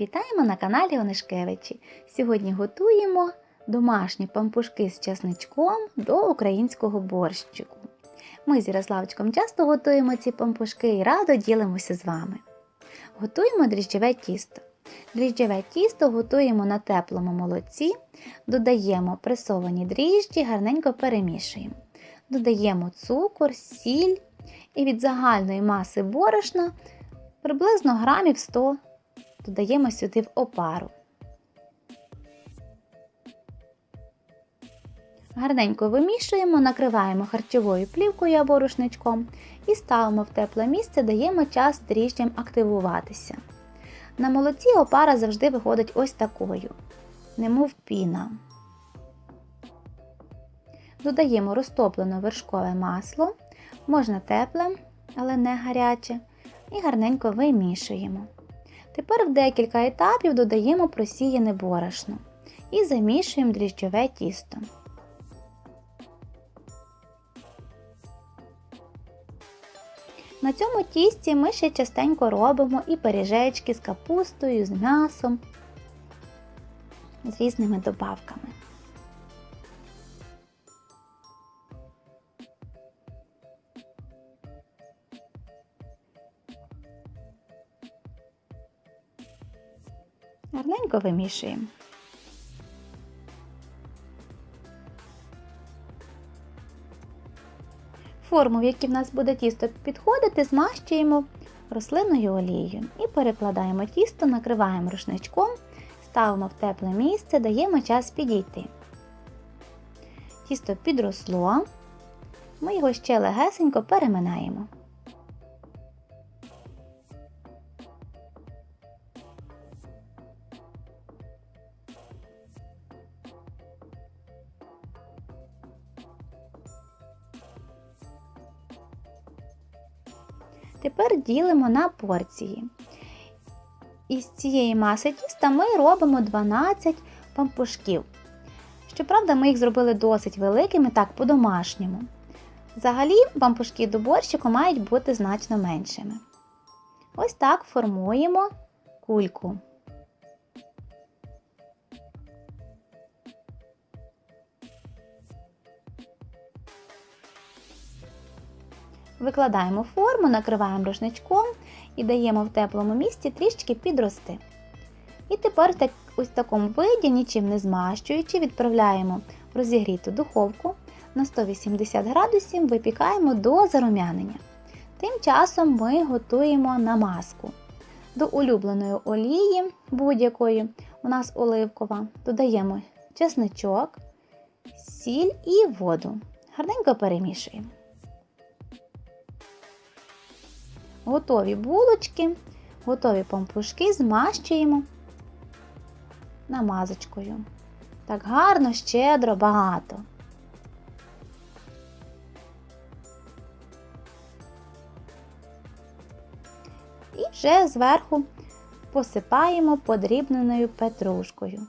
Вітаємо на каналі Онишкевичі. Сьогодні готуємо домашні пампушки з часничком до українського борщику. Ми з Ярославчиком часто готуємо ці пампушки і радо ділимося з вами. Готуємо дріжджове тісто. Дріжджове тісто готуємо на теплому молоці, додаємо пресовані дріжджі, гарненько перемішуємо. Додаємо цукор, сіль і від загальної маси борошна приблизно грамів 100 додаємо сюди в опару. Гарненько вимішуємо, накриваємо харчовою плівкою або рушничком і ставимо в тепле місце, даємо час дріжджам активуватися. На молоці опара завжди виходить ось такою, немов піна. Додаємо розтоплене вершкове масло, можна тепле, але не гаряче, і гарненько вимішуємо. Тепер в декілька етапів додаємо просіяне борошно і замішуємо дріжджове тісто. На цьому тісті ми ще частенько робимо і пиріжечки з капустою, з м'ясом, з різними добавками. Гарненько вимішуємо. Форму, в якій в нас буде тісто підходити, змащуємо рослинною олією і перекладаємо тісто, накриваємо рушничком, ставимо в тепле місце, даємо час підійти. Тісто підросло, ми його ще легесенько переминаємо. Тепер ділимо на порції. Із цієї маси тіста ми робимо 12 пампушків. Щоправда, ми їх зробили досить великими, так, по-домашньому. Взагалі, пампушки до борщику мають бути значно меншими. Ось так формуємо кульку. Викладаємо форму, накриваємо рушничком і даємо в теплому місці трішки підрости. І тепер так, ось в такому виді, нічим не змащуючи, відправляємо в розігріту духовку на 180 градусів, випікаємо до зарум'янення. Тим часом ми готуємо намазку. До улюбленої олії будь-якої, у нас оливкова, додаємо чесничок, сіль і воду. Гарненько перемішуємо. Готові булочки, готові пампушки змащуємо намазочкою. Так гарно, щедро, багато. І вже зверху посипаємо подрібненою петрушкою.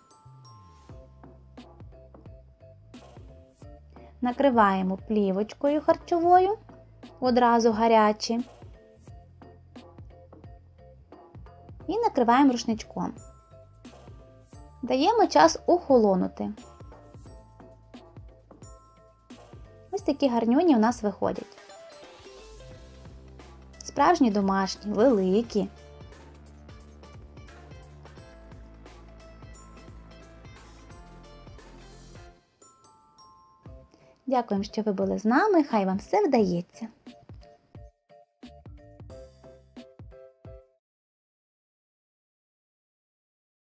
Накриваємо плівочкою харчовою, одразу гарячі. І накриваємо рушничком. Даємо час охолонути. Ось такі гарнюні у нас виходять. Справжні домашні, великі. Дякуємо, що ви були з нами. Хай вам все вдається!